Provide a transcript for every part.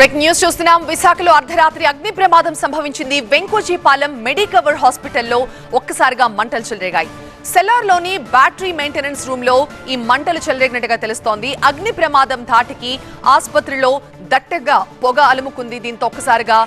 Break news చూస్తున్నాం. విశాఖలో అర్ధరాత్రి అగ్ని ప్రమాదం సంభవించింది. వెంకోజీపాలెం మెడికవర్ హాస్పిటల్లో ఒక్కసారిగా మంటలు చెలరేగాయి. సెల్లార్లోని బ్యాటరీ మెయింటెనెన్స్ రూమ్లో ఈ మంటలు చెలరేగినట్టుగా తెలుస్తోంది. అగ్ని ప్రమాదం ధాటికి ఆసుపత్రిలో దట్టగా పొగ అలుముకుంది. దీంతో ఒక్కసారిగా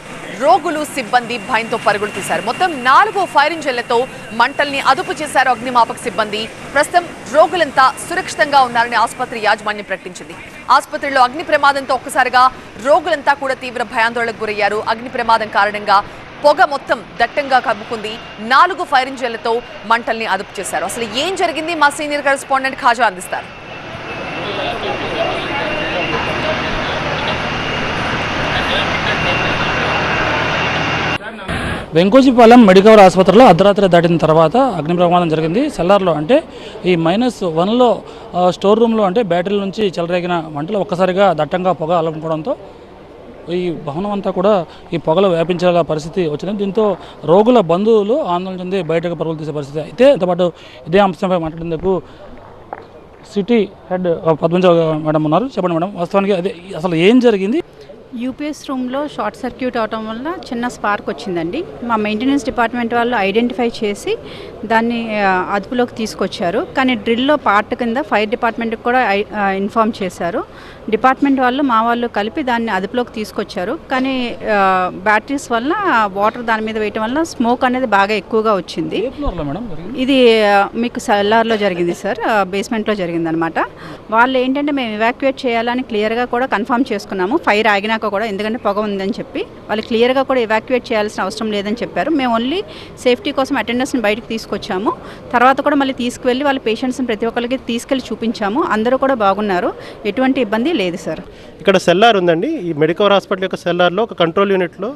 రోగులు సిబ్బంది భయంతో పరుగులు తీశారు. మొత్తం నాలుగు ఫైర్ ఇంజన్లతో మంటల్ని అదుపు చేశారు అగ్నిమాపక సిబ్బంది. ప్రస్తుతం రోగులంతా సురక్షితంగా ఉన్నారని ఆసుపత్రి యాజమాన్యం ప్రకటించింది. ఆసుపత్రిలో అగ్ని ప్రమాదంతో ఒక్కసారిగా రోగులంతా కూడా తీవ్ర భయాందోళనకు గురయ్యారు. అగ్ని ప్రమాదం కారణంగా పొగ మొత్తం దట్టంగా కమ్ముకుంది. నాలుగు ఫైర్ ఇంజన్లతో మంటల్ని అదుపు చేశారు. అసలు ఏం జరిగింది? మా సీనియర్ కరెస్పాండెంట్ ఖాజా అందిస్తారు. వెంకోజీపాలెం మెడికవర్ ఆసుపత్రిలో అర్ధరాత్రి దాటిన తర్వాత అగ్ని ప్రమాదం జరిగింది. సెల్లార్లో అంటే ఈ మైనస్ వన్లో స్టోర్ రూమ్లో అంటే బ్యాటరీల నుంచి చెలరేగిన మంటలు ఒక్కసారిగా దట్టంగా పొగ అలముకోవడంతో ఈ భవనం అంతా కూడా ఈ పొగలు వ్యాపించేలా పరిస్థితి వచ్చింది. దీంతో రోగుల బంధువులు ఆందోళన చెంది బయటకు పరుగులు తీసే పరిస్థితి. అయితే దాంతోపాటు ఇదే అంశంపై మాట్లాడేందుకు సిటీ హెడ్ పద్మజ మేడం ఉన్నారు. చెప్పండి మేడం వాస్తవానికి అదే అసలు ఏం జరిగింది? యూపీఎస్ రూమ్లో షార్ట్ సర్క్యూట్ అవటం వల్ల చిన్న స్పార్క్ వచ్చిందండి. మా మెయింటెనెన్స్ డిపార్ట్మెంట్ వాళ్ళు ఐడెంటిఫై చేసి దాన్ని అదుపులోకి తీసుకొచ్చారు. కానీ డ్రిల్లో పార్ట్ కింద ఫైర్ డిపార్ట్మెంట్కి కూడా ఇన్ఫామ్ చేశారు. డిపార్ట్మెంట్ వాళ్ళు మా వాళ్ళు కలిపి దాన్ని అదుపులోకి తీసుకొచ్చారు. కానీ బ్యాటరీస్ వల్ల వాటర్ దాని మీద వేయటం వల్ల స్మోక్ అనేది బాగా ఎక్కువగా వచ్చింది. ఇది మీకు సెల్లార్లో జరిగింది సార్ బేస్మెంట్లో జరిగింది అనమాట వాళ్ళు ఏంటంటే మేము ఇవాక్యుయేట్ చేయాలని క్లియర్గా కూడా కన్ఫర్మ్ చేసుకున్నాము. ఫైర్ ఆగినాక కూడా ఎందుకంటే పొగ ఉందని చెప్పి వాళ్ళు క్లియర్గా కూడా ఎవాక్యుయేట్ చేయాల్సిన అవసరం లేదని చెప్పారు. మేము ఓన్లీ సేఫ్టీ కోసం అటెండర్స్ని బయటకు తీసుకొచ్చాము. తర్వాత కూడా మళ్ళీ తీసుకువెళ్ళి వాళ్ళ పేషెంట్స్ని ప్రతి ఒక్కరికి తీసుకెళ్ళి చూపించాము. అందరూ కూడా బాగున్నారు. ఎటువంటి ఇబ్బంది లేదు సార్ ఇక్కడ సెల్లార్ ఉందండి. ఈ మెడికవర్ హాస్పిటల్ యొక్క సెల్లార్లో ఒక కంట్రోల్ యూనిట్లో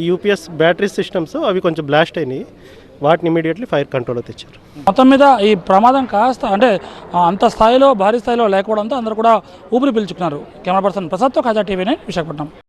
ఈ యూపీఎస్ బ్యాటరీ సిస్టమ్స్ అవి కొంచెం బ్లాస్ట్ అయినాయి. వాటిని ఇమీడియట్లీ ఫైర్ కంట్రోల్లో తెచ్చారు. మొత్తం మీద ఈ ప్రమాదం కాస్త అంటే అంత స్థాయిలో భారీ స్థాయిలో లేకపోవడంతో అందరూ కూడా ఊపిరి పీల్చుకున్నారు. కెమెరా పర్సన్ ప్రసాద్తో కాజా టీవీ నైన్ విశాఖపట్నం.